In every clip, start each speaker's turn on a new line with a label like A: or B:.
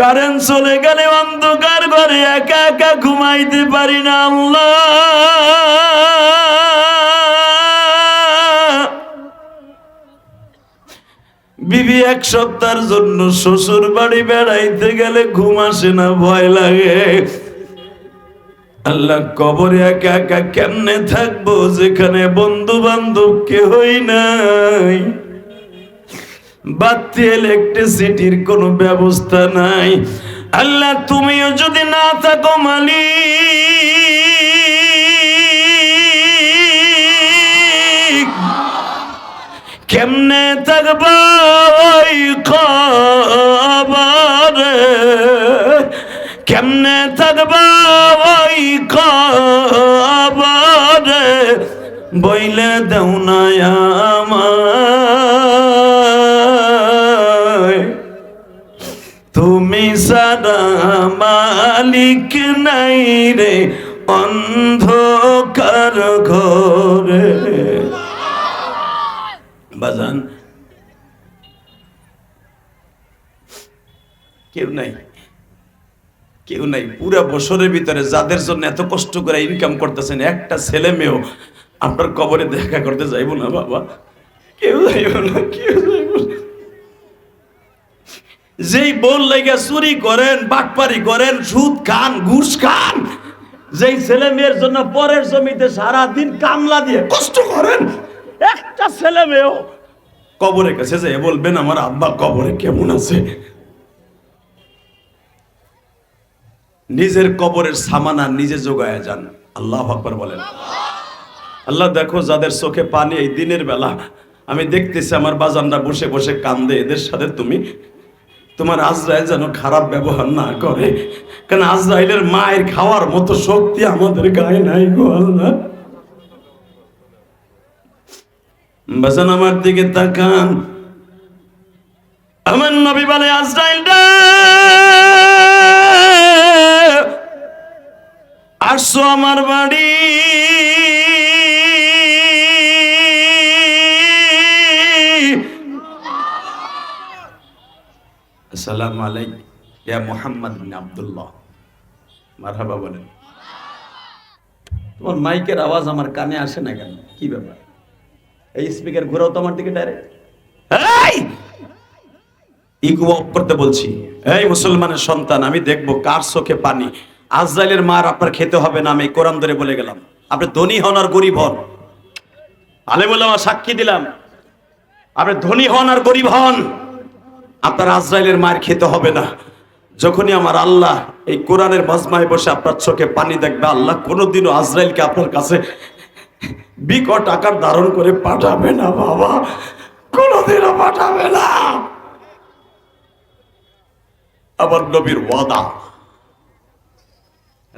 A: Current চলে গেলে অন্ধকার ঘরে একা একা ঘুমাইতে পারি না আল্লাহ। বিবি এক সপ্তাহের জন্য শ্বশুর বাড়ি বেড়াইতে গেলে ঘুম আসে না, ভয় লাগে। আল্লাহ কবরে একা একা কেমনে থাকব যেখানে বন্ধু বান্ধব কেহই নাই? বাতি ইলেকট্রিসিটির কোনো ব্যবস্থা নাই। আল্লাহ, তুমিও যদি না থাকো মালিক, কেমনে থাকব কেমনে থাকব ওই বইলে দেও না আমায়। সাদা মালিক নাই রে, অন্ধকার ঘরে। বাজান, কেউ নাই কেউ নাই। পুরা বছরের ভিতরে যাদের জন্য এত কষ্ট করে ইনকাম করতেছেন, একটা ছেলে মেয়েও আপনার কবরে দেখা করতে যাইব না, বাবা। কেউ যাইব না, কেউ যাইব না। যেই বোন লেগে চুরি করেন, বাটপারি করেন, সুদ খান, ঘুষ খান, যেই ছেলে মেয়ের জন্য পরের জমিতে সারাদিন কামলা দিয়ে কষ্ট করেন, একটা ছেলে মেয়েও কবরের কাছে যে বলবেন আমার আব্বা কবরে কেমন আছে? নিজের কবরের সামানা নিজে যোগায় যান। আল্লাহ আকবর বলেন। আল্লাহ দেখো, যাদের চোখে পানি এই দিনের বেলা, আমি দেখতেছি আমার বাজানরা বসে বসে কান্দে, এদের সাথে তুমি তোমার আজরাইল যেন খারাপ ব্যবহার না করে। কারণ আজরাইলের মায়ের খাওয়ার মতো শক্তি আমাদের গায়ে নাই গো আল্লাহ। আমার দিকে তাকান। আমার নবী বলে, আজরাইল আসছো আমার বাড়ি। ইয়া মুহাম্মদ বিন মারহাবা বলেন। তোমার মাইকের আওয়াজ আমার কানে আসে না কেন? কি ব্যাপার? এই স্পিকার তো আমার দিকে ডাইরেক্ট বলছি, এই মুসলমানের সন্তান, আমি দেখব কার চোখে পানি। আজরাইলের মার আপনার খেতে হবে না, আমি কোরআন ধরে বলে গেলাম। আপনি ধনী হন আর গরিব হন। আলে বললাম সাক্ষী দিলাম। আপনি ধনী হন আর গরিব হন। আপনার আজরাইলের মায়ের খেতে হবে না। যখনই আমার আল্লাহ এই কোরআনের মজমায় বসে আপনার চোখে পানি দেখবে, আল্লাহ কোনোদিনও আজরাইলকে আপনার কাছে বিকট আকার ধারণ করে পাঠাবে না, বাবা। কোনোদিনও পাঠাবে না। আমার নবীর ওয়াদা।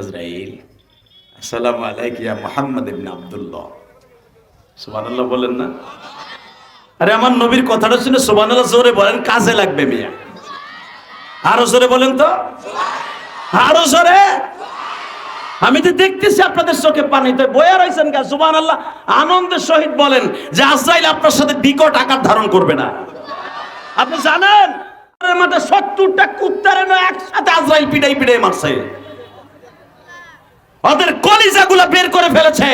A: আজরাইল, আসসালামু আলাইকুম ইয়া মুহাম্মদ ইবনে আব্দুল্লাহ। সুবহানাল্লাহ বলেন না? আরে আমার নবীর কথাটা শুনে সুবহানাল্লাহ জোরে বলেন, কাজে লাগবে মিয়া। আরও জোরে বলেন তো। আরও জোরে। আমি তো দেখতেছি আপনাদের চোখে পানি তো বয়া রয়েছেন কে সুবান আল্লাহ আনন্দের সহিত বলেন যে আজরাইল আপনার সাথে বিকট আকার ধারণ করবে না। আপনি জানেন? মধ্যে সত্তরটা কুত্তারে না একসাথে আজরাইল পিটাই পিটাই মারছে। ওদের কলিজাগুলা বের করে ফেলেছে।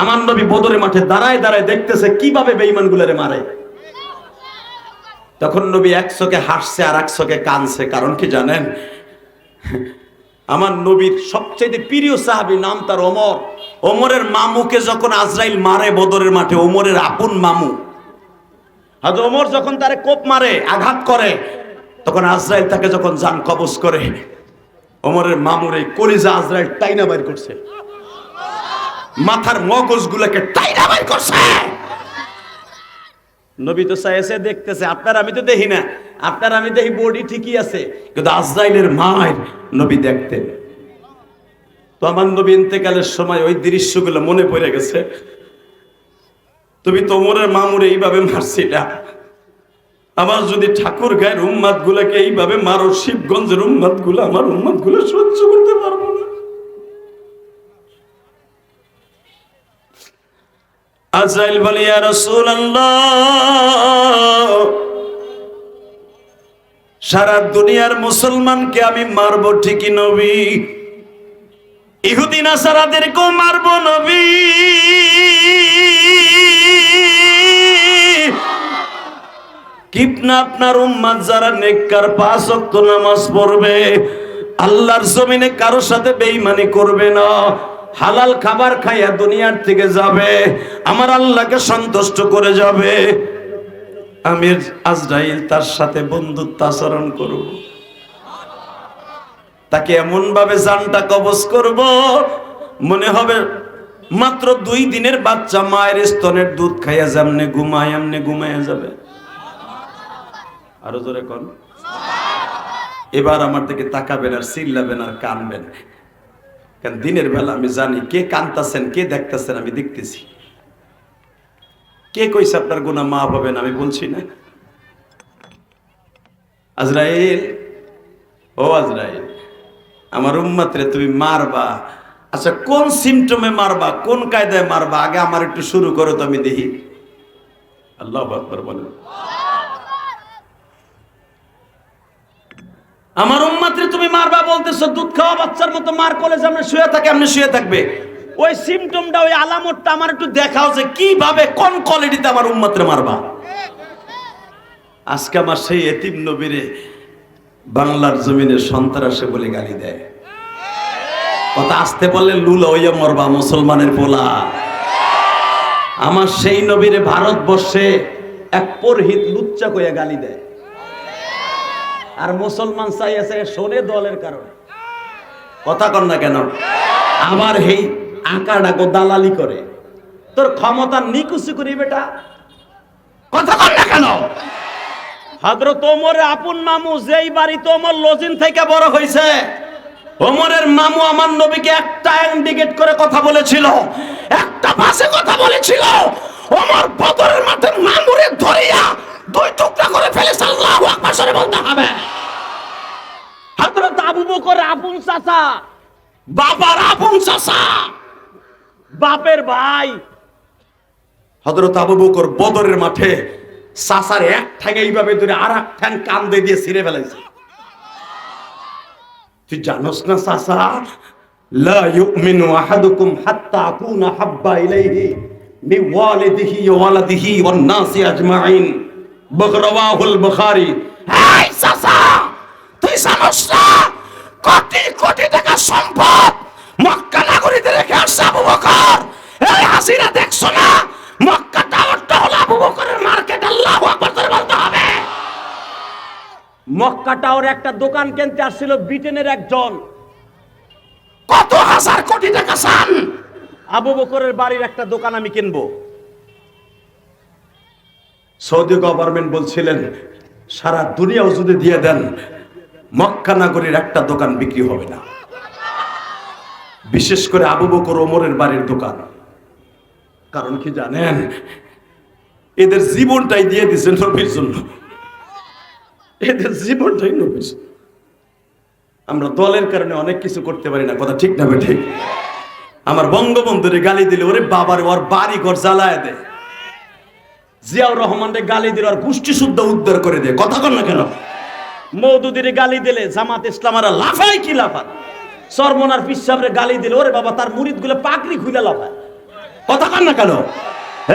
A: আমার নবী বদরের মাঠে দাঁড়ায় দাঁড়ায় দেখতেছে কীভাবে বেঈমান গুলারে মারে। তখন নবী এক চোখে হাসছে আর এক চোখে কানছে কারণ কি জানেন? আমার নবীর সবচেয়ে প্রিয় সাহাবী নাম তার ওমর। ওমরের মামুকে যখন আজরাইল মারে বদরের মাঠে, ওমরের আপন মামু। হাজ ওমর যখন তারে কোপ মারে, আঘাত করে, তখন আজরাইল তাকে যখন জান কবজ করে, ওমরের মামুর এই কলিজা আজরাইল টাইনা বাইর করছে। মাথার মগজগুলোকে টাইনা বাইর করছে। নবী তো চাইছে দেখতেছে, আপনার আমি তো দেখি না, আপনার আমি দেখি বডি ঠিকই আছে। কিন্তু আজরাইলের মায়ের নবী দেখতেন। তো আমার নবী ইন্তেকালের সময় ওই দৃশ্যগুলো মনে পড়ে গেছে। তুমি তোমরের মামুরে এইভাবে মারছিলা। আমার যদি ঠাকুর গায়ের উম্মাদ গুলাকে এইভাবে মারো, শিবগঞ্জের উম্মাদগুলো আমার উম্মাদগুলো সহ্য করতে পারব না আজরাইল বলে, ইয়া রাসূলুল্লাহ, সারা দুনিয়ার মুসলমানকে আমি মারবো ঠিকই নবী। ইহুদিন, আসারাদেরকেও মারবো নবী। কিপনা আপনার উম্মাদ যারা নেককার, পাঁচ ওয়াক্ত নামাজ পড়বে, আল্লাহর জমিনে কারোর সাথে বেঈমানি করবে না। হালাল খাবার খাইয়া দুনিয়ার থেকে যাবে, আমার আল্লাহকে সন্তুষ্ট করে যাবে। আমি আজরাইল তার সাথে বন্ধুত্ব আচরণ করব। তাকে এমন ভাবে জানটা কবজ করব, মনে হবে মাত্র দুই দিনের বাচ্চা মায়ের স্তনের দুধ খাইয়া যেমনে ঘুমায়, এমনি ঘুমাইয়া যাবে। আরও জোরে কন। এবার আমার দিকে তাকাবেন আর চিল্লাবেন আর কানবেন। কারণ দিনের বেলা আমি জানি কে কানতাছেন, কে দেখতাছেন, আমি দেখতেছি। কে কইছে আপনার গুণা মা হবেন আমি বলছি না। আজরাইল, ও আজরাইল, আমার উম্মাত্রে তুমি মারবা। আচ্ছা কোন সিমটমে মারবা, কোন কায়দায় মারবা? আগে আমার একটু শুরু করো তো আমি দেখি। আল্লাহ বলেন। আমার উম্মাত্রে তুমি মারবা বলতেছো, দুধ খাওয়া বাচ্চার মতো মার কোলে যেমন শুয়ে থাকে, আপনি শুয়ে থাকবে। ওই সিমটমটা ওই আলামতটা আমার একটু দেখাও যে কীভাবে, কোন কোয়ালিটিতে আমার উম্মাত্রে মারবা। আজকে আমার সেই এতিম নবীরে বাংলার জমিনে সন্ত্রাসে বলে গালি দেয়। কথা আসতে বললে লুলা হইয়া মরবা, মুসলমানের পোলা। আমার সেই নবীরে ভারতবর্ষে এক পরহিত লুচ্চা কইয়া গালি দেয়। আর মুসলমান চাই আছে শোনে দলের কারণে। কথা কর না কেন? আবার হেই আঁকা ডাকো দালালি করে। তোর ক্ষমতা নিকুচি করি বেটা। কথা কর না কেন? হযরত ওমর আপন মামু যেই বাড়িতে ওমর লজিন থেকে বড় হয়েছে ওমরের মামু আমার নবীকে একটা ইন্ডিকেট করে কথা বলেছিল। একটা পাশে কথা বলেছিল। ওমর বদরের মাঠে মামুরে ধরিয়া দুই টুকরা করে ফেলেছে, আল্লাহু আকবার সরে বলতে হবে। হযরত আবু বকর, আপন চাচা, বাবার আপন চাচা, বাপের ভাই। হযরত আবু বকর বদরের মাঠে সাসার এক ঠ্যাং এইভাবে ধরে আর এক ঠ্যাং কান্দে দিয়ে ছিঁড়ে ফেলাইছে তুই জানোস না সাসা লা ইউমিনু আহাদুকুম হাত্তা আকুনা হাব্বা ইলাইহি মি ওয়ালিদিহি ওয়া ওয়ালাদিহি ওয়ান নাসি আজমাইন। বগরাওয়াহুল বুখারী। এই সাসা তুই জানোস না কোটি কোটি টাকা সম্পদ মক্কা নগরীতে রেখে আসছে আবু বকর। এই হাসিনা দেখছ না মক্কা টাওয়ারটা হলো আবু বকরের মার্কেট আল্লাহু আকবার করে বলতে হবে। মক্কা টাওয়ার একটা দোকান কিনতে আসছিল ব্রিটেনের একজন। কত হাজার কোটি টাকা চান? আবু বকরের বাড়ির একটা দোকান আমি কিনবো। সৌদি গভর্নমেন্ট বলছিলেন, সারা দুনিয়াও যদি দিয়ে দেন, মক্কা নগরীর একটা দোকান বিক্রি হবে না। বিশেষ করে আবু বকর ওমরের বাড়ির দোকান। কারণ কি জানেন, এদের জীবনটাই দিয়ে দিয়েছে নবীর জন্য। এদের জীবনটাই নবীর। আমরা দলের কারণে অনেক কিছু করতে পারি না, কথা ঠিক না ঠিক আমার বঙ্গবন্ধুরে গালি দিলে, ওরে বাবার, ওর বাড়ি ঘর জ্বালায় দেয় জিয়াউর রহমানরে গালি দিলে ওর গোষ্ঠী শুদ্ধ উদ্ধার করে দেয়। কথা কর না কেন? মৌদুদিরে গালি দিলে জামাত ইসলামারা লাফায় কি লাফায়? সরমনার পিসাবরে গালি দিলে, ওরে বাবা, তার মুরিদগুলো পাকড়ি খুলে লাফায়। কথা কর না কেন?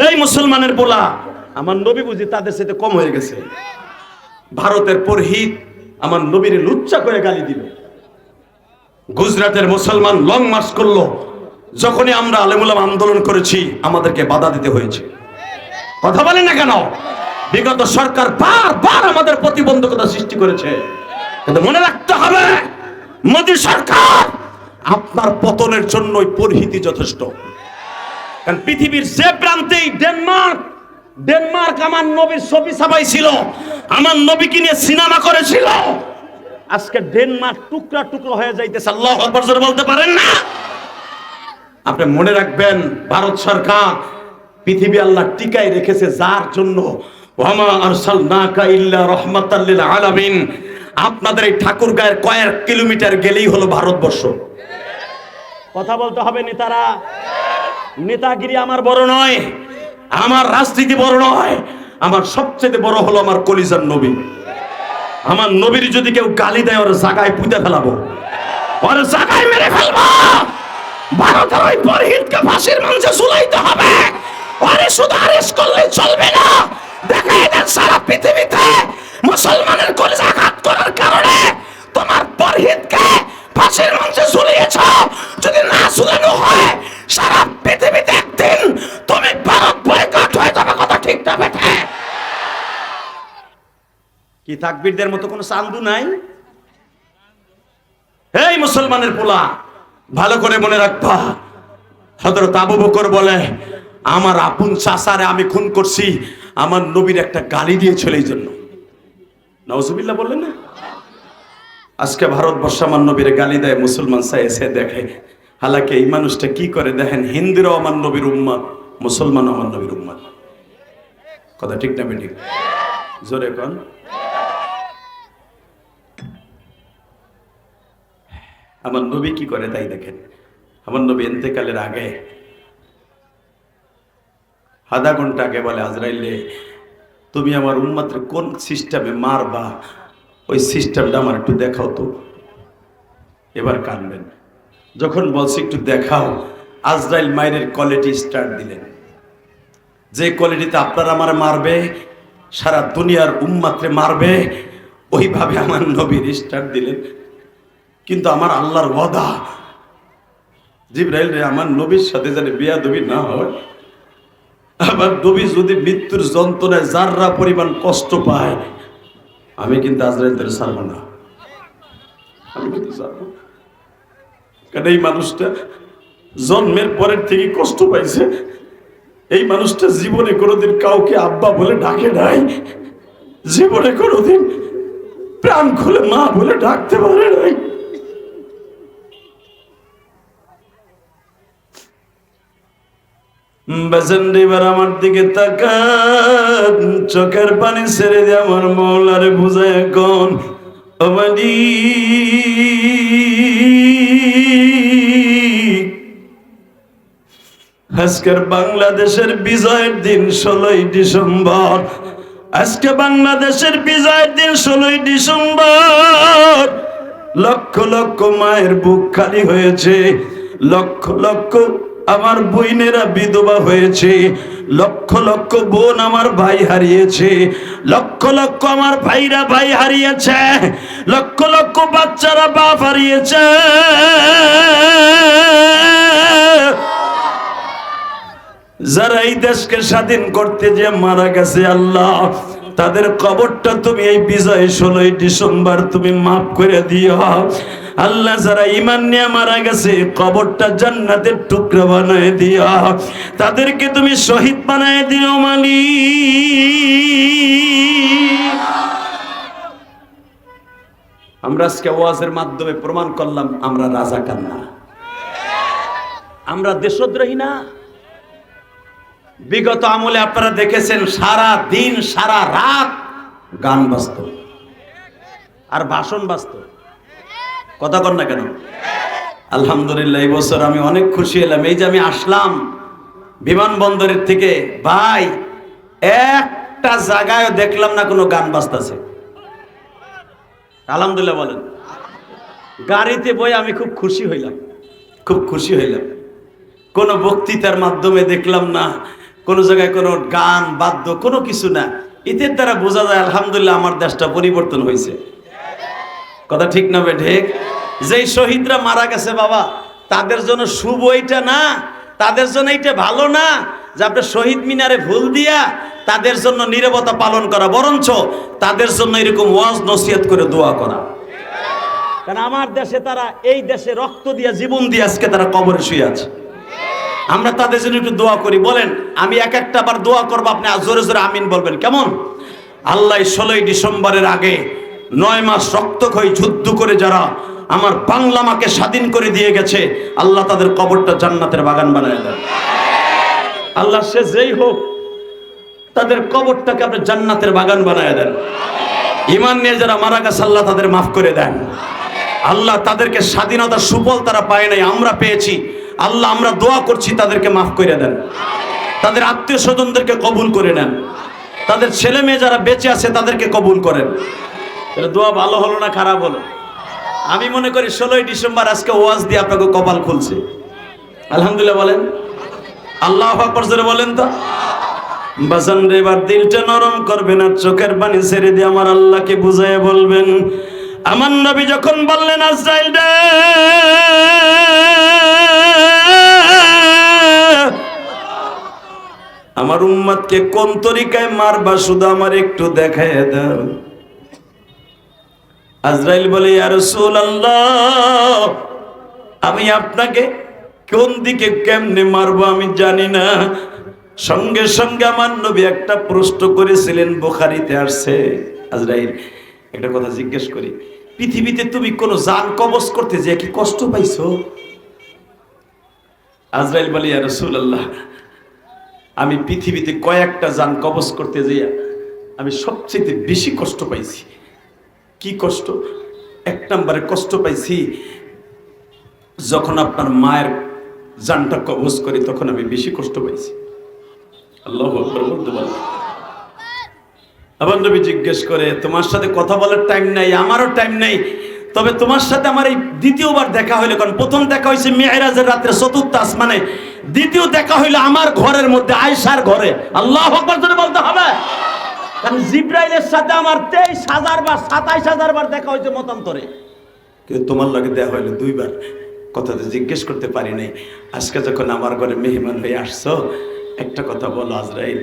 A: এই মুসলমানের বলা আমার নবী বুঝি তাদের সাথে কম হয়ে গেছে। ভারতের পরহিত আমার নবীরে লুচ্চা করে গালি দিল। গুজরাটের মুসলমান লং মার্চ করল। যখনই আমরা আলেমুলাম আন্দোলন করেছি, আমাদেরকে বাধা দিতে হয়েছে। কথা বলেন না কেন? বিগত সরকার বারবার আমাদের প্রতিবন্ধকতা সৃষ্টি করেছে। কিন্তু মনে রাখতে হবে, মোদী সরকার আপনার পতনের জন্যই পরিহিতি যথেষ্ট। কারণ পৃথিবীর যে প্রান্তেই ডেনমার্ক ডেনমার্ক আমার নবীর ছবি ছাপাই ছিল আমার নবীকে নিয়ে সিনেমা করেছিল। আজকে ডেনমার্ক টুকরা টুকরা হয়ে যাইতেছে, আল্লাহ বলতে পারেন না? আপনি মনে রাখবেন, ভারত সরকার পৃথিবী আল্লাহ টিকায় রেখেছে যার জন্য আলামিন। আপনাদের এই ঠাকুর গায়ের কয়েক কিলোমিটার গেলেই হলো ভারতবর্ষ। কথা বলতে হবে নেতারা। নেতাগিরি আমার বড় নয়, আমার রাজনীতি বড় নয়, আমার সবচেয়ে বড় হলো আমার কলিজার নবী। আমার নবীর যদি কেউ গালি দেয়, ওর জাগায় পুঁতে ফেলাবো। ওর জাগায় মেরে ফেলব। ভারতের ওই পরহিতকে ফাঁসির মঞ্চে ঝুলাইতে হবে। ওরে শুধু আরেস্ট করলে চলবে না। দেখা দেন সারা পৃথিবীতে মুসলমানের কলেজে আঘাত করার কারণে তোমার পরহিতকে ফাঁসির মঞ্চে ঝুলিয়েছ। যদি না ঝুলানো হয়, সারা পৃথিবীতে একদিন তুমি ভারত বয়কট হয়ে যাবে, কথা ঠিক না বেঠে। কি তাকবীরদের মতো কোনো চান্দু নাই? এই মুসলমানের পোলা, ভালো করে মনে রাখবা। হযরত আবু বকর বলে আমার আপন চাচারে আমি খুন করছি, আমার নবীর একটা গালি দিয়েছিল এই জন্য। নওজুবিল্লাহ বললেন না? আজকে ভারতবর্ষ আমার নবীর গালি দেয়, মুসলমান সাই এসে দেখে। হালাকে এই মানুষটা কি করে দেখেন? হিন্দুরাও আমার নবীর উম্মত মুসলমান আমার নবীর উম্মত। কথা ঠিক না বেঠিক? জোরে কন। আমার নবী কি করে তাই দেখেন? আমার নবী এতেকালের আগে আধা ঘণ্টা আগে বলে, আজরাইলে তুমি আমার উন্মাত্র কোন সিস্টেমে মারবা? ওই সিস্টেমটা আমার একটু দেখাও তো। এবার কানবেন। যখন বলছি, একটু দেখাও। আজরাইল মায়ের কোয়ালিটি স্টার্ট দিলেন। যে কোয়ালিটিতে আপনারা আমার মারবে, সারা দুনিয়ার উম্মাত্রে মারবে, ওইভাবে আমার নবীর স্টার্ট দিলেন। কিন্তু আমার আল্লাহর ওয়াদা, জিব্রাইল রে, আমার নবীর সাথে জানি বিয়া দবি না হয় আমার নবী যদি মৃত্যুর যন্ত্রণায় যাররা পরিমাণ কষ্ট পায়, আমি কিন্তু আজরাইলদের ছাড়ব না। আমি কিন্তু। কারণ এই মানুষটা জন্মের পরের থেকে কষ্ট পাইছে? এই মানুষটা জীবনে কোনোদিন কাউকে আব্বা বলে ডাকে নাই। জীবনে কোনোদিন প্রাণ খুলে মা বলে ডাকতে পারে নাই। বেসেন্ড এবার আমার দিকে তাকান, চোখের পানি ছেড়ে দিয়ে আমার মৌলারে বুঝায় এখন অবাদি আজকের বাংলাদেশের বিজয়ের দিন ষোলোই ডিসেম্বর। আজকে বাংলাদেশের বিজয়ের দিন ষোলোই ডিসেম্বর। লক্ষ লক্ষ মায়ের বুক খালি হয়েছে, লক্ষ লক্ষ আমার বইনেরা বিধবা হয়েছে, লক্ষ লক্ষ বোন আমার ভাই হারিয়েছে, লক্ষ লক্ষ আমার ভাইরা ভাই হারিয়েছে, লক্ষ লক্ষ বাচ্চারা বাপ হারিয়েছে। যারা এই দেশকে স্বাধীন করতে যে মারা গেছে আল্লাহ, তাদের কবরটা তুমি এই বিজয় ষোলোই ডিসেম্বর তুমি মাফ করে দিও। আল্লাহ যারা ইমান নিয়ে মারা গেছে, কবরটা জান্নাতের টুকরা বানায় দিও তাদেরকে তুমি শহীদ বানায় দিও মালি আমরা আজকে ওয়াজের মাধ্যমে প্রমাণ করলাম, আমরা রাজা কান্না আমরা দেশদ্রোহী না। বিগত আমলে আপনারা দেখেছেন, সারা দিন, সারা রাত গান বাজত। আর ভাষণ বাজত। কথা কর না কেন? আলহামদুলিল্লাহ, এই বছর আমি অনেক খুশি হলাম। এই যে আমি আসলাম বিমানবন্দরের থেকে, ভাই, একটা জায়গায় দেখলাম না কোনো গান বাজতেছে। আলহামদুলিল্লাহ বলেন। গাড়িতে বই আমি খুব খুশি হইলাম। খুব খুশি হইলাম। কোনো বক্তৃতার মাধ্যমে দেখলাম না, কোনো জায়গায় কোনো গান, বাদ্য, কোনো কিছু না। এদের দ্বারা বোঝা যায়, আলহামদুলিল্লাহ, আমার দেশটা পরিবর্তন হয়েছে। কথা ঠিক না বে, ঠিক? যেই শহীদরা মারা গেছে বাবা, তাদের জন্য শুভ এইটা না, তাদের জন্য এইটা ভালো না যে আপনি শহীদ মিনারে ভুল দিয়া তাদের জন্য নীরবতা পালন করা, বরঞ্চ তাদের জন্য এরকম ওয়াজ নসিহত করে দোয়া করা। কারণ আমার দেশে তারা এই দেশে রক্ত দিয়া, জীবন দিয়ে আজকে তারা কবরে শুয়ে আছে। আমরা তাদের জন্য একটু দোয়া করি, বলেন, আমি এক একটা বার দোয়া করব, আপনি জোরে জোরে আমিন বলবেন, কেমন? আল্লাহ ষোলোই ডিসেম্বরের আগে নয় মাস রক্তক্ষয়ী যুদ্ধ করে যারা আমার বাংলা মাকে স্বাধীন করে দিয়ে গেছে, আল্লাহ তাদের কবরটা জান্নাতের বাগান বানায় দেন। আল্লাহ সে যেই হোক, তাদের কবরটাকে আপনি জান্নাতের বাগান বানায় দেন। ইমান নিয়ে যারা মারা গেছে, আল্লাহ তাদের মাফ করে দেন। আল্লাহ তাদেরকে স্বাধীনতার সুফল তারা পায় নাই, আমরা পেয়েছি। আল্লাহ আমরা দোয়া করছি, তাদেরকে মাফ করে দেন। তাদের আত্মীয় স্বজনদেরকে কবুল করে নেন। তাদের ছেলে মেয়ে যারা বেঁচে আছে, তাদেরকে কবুল করেন। দোয়া ভালো হলো না খারাপ হলো? আমি মনে করি ষোলোই ডিসেম্বর আজকে ওয়াজ দিয়ে আপনাকে কপাল খুলছে। আলহামদুলিল্লাহ বলেন। আল্লাহ আকবর জোরে বলেন তো। বাজান রে এবার দিলটা নরম করবেন আর চোখের পানি ছেড়ে দিয়ে আমার আল্লাহকে বুঝাই বলবেন, আমার নবী যখন বললেন, আজরাইল রে, আমার উম্মাদকে কোন তরিকায় মারবা শুধু আমার একটু দেখায় দাও। আজরাইল বলে আর আমি আপনাকে কোন দিকে কেমনে মারবো আমি জানি না। সঙ্গে সঙ্গে আমার নবী একটা প্রশ্ন করেছিলেন, বোখারিতে আসছে। আজরাইল, একটা কথা জিজ্ঞেস করি, পৃথিবীতে তুমি কোনো জান কবজ করতে যে কি কষ্ট পাইছো? আজরাইল বলে আর আল্লাহ আমি পৃথিবীতে কয়েকটা যান কবজ করতে যাইয়া আমি সবচেয়ে বেশি কষ্ট পাইছি। কি কষ্ট? এক নম্বরে কষ্ট পাইছি, যখন আপনার মায়ের জানটা কবজ করি, তখন আমি বেশি কষ্ট পাইছি। আল্লাহ আবার জিজ্ঞেস করে, তোমার সাথে কথা বলার টাইম নাই, আমারও টাইম নেই। তবে তোমার সাথে আমার এই দ্বিতীয়বার দেখা হইল, কারণ প্রথম দেখা হয়েছে মেয়েরাজের রাত্রে চতুর্থ আসমানে। দ্বিতীয় দেখা হইল আমার ঘরের মধ্যে আয়সার ঘরে। আল্লাহ বলতে হবে। কারণ জিব্রাইলের সাথে আমার তেইশ হাজার বার, সাতাইশ হাজার বার দেখা হয়েছে মতান্তরে। কিন্তু তোমার লাগে দেখা হইল দুইবার। কথা তো জিজ্ঞেস করতে পারি নাই। আজকে যখন আমার ঘরে মেহমান হয়ে আসছো, একটা কথা বলো আজরাইল।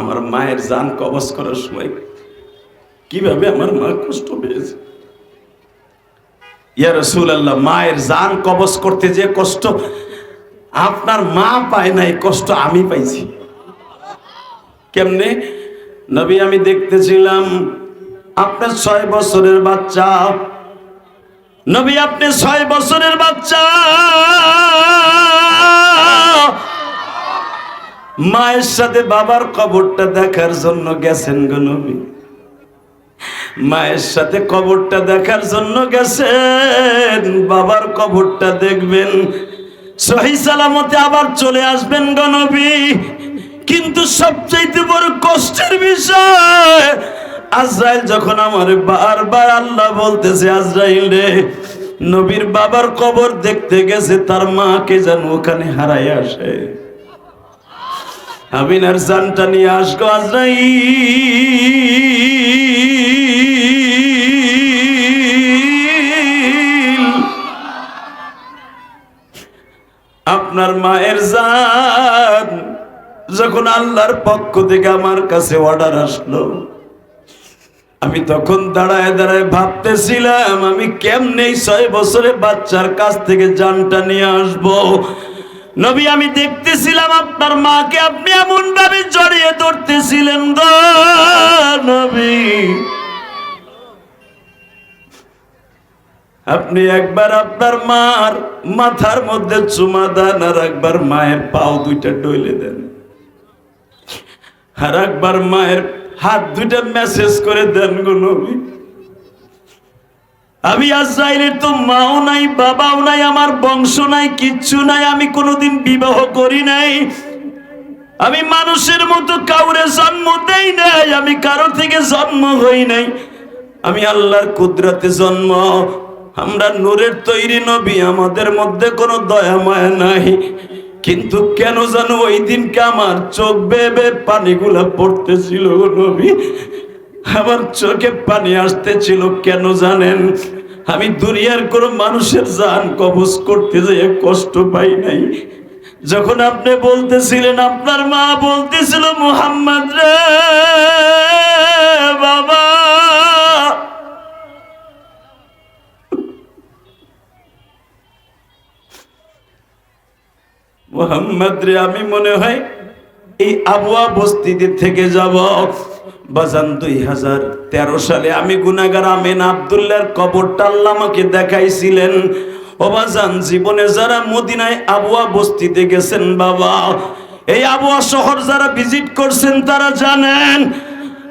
A: আমার মায়ের জান কবজ করার সময় কীভাবে আমার মা কষ্ট পেয়েছে? ইয়া রসুল আল্লাহ মায়ের জান কবজ করতে যে কষ্ট, আপনার মা পায় নাই, কষ্ট আমি পাইছি। কেমনে? নবী, আমি দেখতেছিলাম আপনার ছয় বছরের বাচ্চা। নবী, আপনি ছয় বছরের বাচ্চা। মায়ের সাথে বাবার কবরটা দেখার জন্য গেছেন গো নবী। মায়ের সাথে কবরটা দেখার জন্য গেছেন, বাবার কবরটা দেখবেন। সহি সালামতে আবার চলে আসবেন গো নবী। কিন্তু সবচাইতে বড় কষ্টের বিষয়, আজরাইল যখন আমার বারবার আল্লাহ বলতেছে, আজরাইল রে, নবীর বাবার কবর দেখতে গেছে, তার মাকে যেন ওখানে হারাই আসে। আমিনার জানটা নিয়ে আসব আজরাইল, আপনার মায়ের জান যখন আল্লাহর পক্ষ থেকে আমার কাছে অর্ডার আসলো, আমি তখন দাঁড়ায় দাঁড়ায় ভাবতেছিলাম, আমি কেমনে ছয় বছরে বাচ্চার কাছ থেকে জানটা নিয়ে আসব? নবী, আমি দেখতেছিলাম আপনার মাকে আপনি এমন ভাবে জড়িয়ে ধরতেছিলেন গো নবী। আপনি একবার আপনার মার মাথার মধ্যে চুমা দেন আর একবার মায়ের পাও দুইটা ডইলে দেন। আর একবার মায়ের হাত দুইটা মেসেজ করে দেন গো নবী। আমি আজরাইলের তো মাও নাই, বাবাও নাই, আমার বংশ নাই, কিচ্ছু নাই, আমি কোনোদিন বিবাহ করি নাই। আমি মানুষের মতো কাউরে জন্ম দেই নাই, আমি কারও থেকে জন্ম হই নাই। আমি আল্লাহর কুদরতে জন্ম, আমরা নূরের তৈরি নবী, আমাদের মধ্যে কোনো দয়া মায়া নাই। কিন্তু কেন জানো ওই দিনকে আমার চোখ বেবে পানিগুলা পড়তেছিল নবী? আমার চোখে পানি আসতেছিল, কেন জানেন? আমি দুনিয়ার কোন মানুষের জান কবজ করতে যেয়ে কষ্ট পাই নাই। যখন আপনি বলতেছিলেন, আপনার মা বলতেছিল, মুহাম্মদ রে বাবা মোহাম্মদ রে, আমি মনে হয় এই আবুয়া বস্তিতে থেকে যাব। বাজান দুই হাজার তেরো সালে আমি গুনাগার আমেন আবদুল্লার কবরটা আল্লাহ আমাকে দেখাইছিলেন। ও বাজান, জীবনে যারা মদিনায় আবুয়া বস্তিতে গেছেন বাবা, এই আবুয়া শহর যারা ভিজিট করছেন তারা জানেন,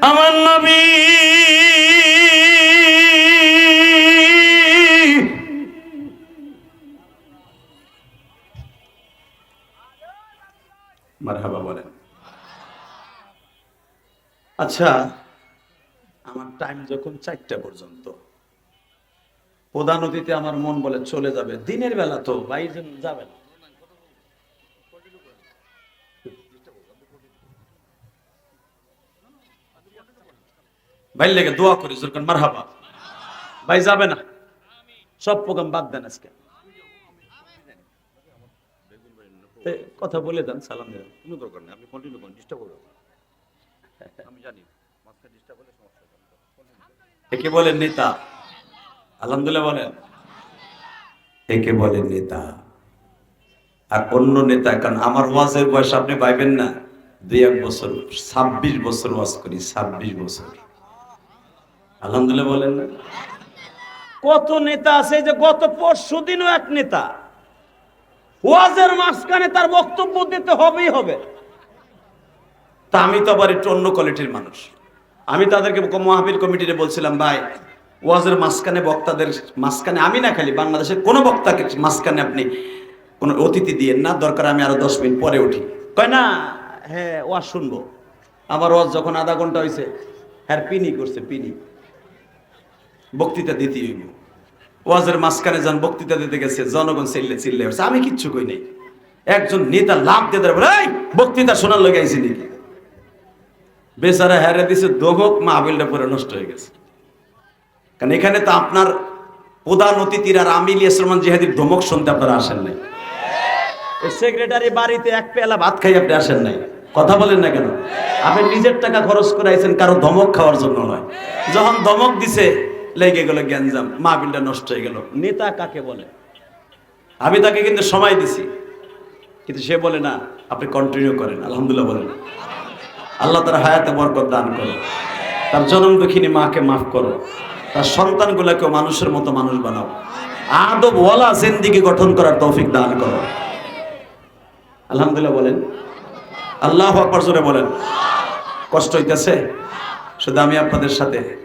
A: আমার নবী মারহাবা বলেন। আচ্ছা আমার টাইম যখন চারটা পর্যন্ত, প্রধান অতিথি আমার মন বলে চলে যাবে। দিনের বেলা তো, বাইরে যাবে না। ভাই লেগে দোয়া করি জোরকান মারহাবা। ভাই যাবে না। সব প্রোগ্রাম বাদ দেন আজকে তে কথা বলে দেন সালাম দেন।
B: কোনো দরকার নেই আপনি কন্টিনিউ করুন ডিস্টার্ব করবেন আমি জানি মাঝখানে ডিস্টার্ব হলে সমস্যা হবে
A: একে বলেন নেতা? আলহামদুলিল্লাহ বলেন। একে বলেন নেতা? আর অন্য নেতা কারণ আমার ওয়াজের বয়স আপনি পাইবেন না। দুই এক বছর ছাব্বিশ বছর ওয়াজ করি ছাব্বিশ বছর। আলহামদুলিল্লাহ বলেন না। কত নেতা আছে যে গত পরশু দিনও এক নেতা? ওয়াজের মাঝখানে তার বক্তব্য দিতে হবেই হবে। তা আমি তো আবার একটু অন্য কোয়ালিটির মানুষ। আমি তাদেরকে মহাবীর কমিটিতে বলছিলাম, ভাই, ওয়াজের মাঝখানে বক্তাদের মাঝখানে আমি না খালি, বাংলাদেশের কোনো বক্তাকে মাঝখানে আপনি কোনো অতিথি দিয়েন না। দরকার আমি আরও দশ মিনিট পরে উঠি। কয়, না হ্যাঁ ওয়াজ শুনব। আমার ওয়াজ যখন আধা ঘণ্টা হয়েছে হ্যাঁ পিনি করছে, পিনি। বক্তৃতা দিতে হইব। ওয়াজের মাঝখানে যান বক্তৃতা দিতে গেছে জনগণ চিল্লে চিল্লে উঠছে। আমি কিচ্ছু কই নাই। একজন নেতা লাভ দিয়ে বলে "এই, বক্তৃতা শোনার লোক আইসি নাকি? বেচারা হেরে দিছে দমক মাহবিলটা পরে নষ্ট হয়ে গেছে। কারণ এখানে তো আপনার প্রধান অতিথির আর আমিল ইসলামান জিহাদির ধমক শুনতে আপনারা আসেন নাই। সেক্রেটারি বাড়িতে এক পেলা ভাত খাই আপনি আসেন নাই। কথা বলেন না কেন? আপনি নিজের টাকা খরচ করে আইছেন কারও ধমক খাওয়ার জন্য নয়। যখন ধমক দিছে লেগে গেল গ্যাঞ্জাম মাহবিলটা নষ্ট হয়ে গেল। নেতা কাকে বলে? আমি তাকে কিন্তু সময় দিছি কিন্তু সে বলে না আপনি কন্টিনিউ করেন আলহামদুলিল্লাহ বলেন। আল্লাহ তার হায়াতে বরকত দান করো। তার জনম দুঃখিনী মাকে মাফ করো। তার সন্তানগুলোকেও মানুষের মতো মানুষ বানাও। আদব ওয়ালা জিন্দিগি গঠন করার তৌফিক দান করো। আলহামদুলিল্লাহ বলেন। আল্লাহ আকবর জোরে বলেন। কষ্ট হইতেছে? শুধু আমি আপনাদের সাথে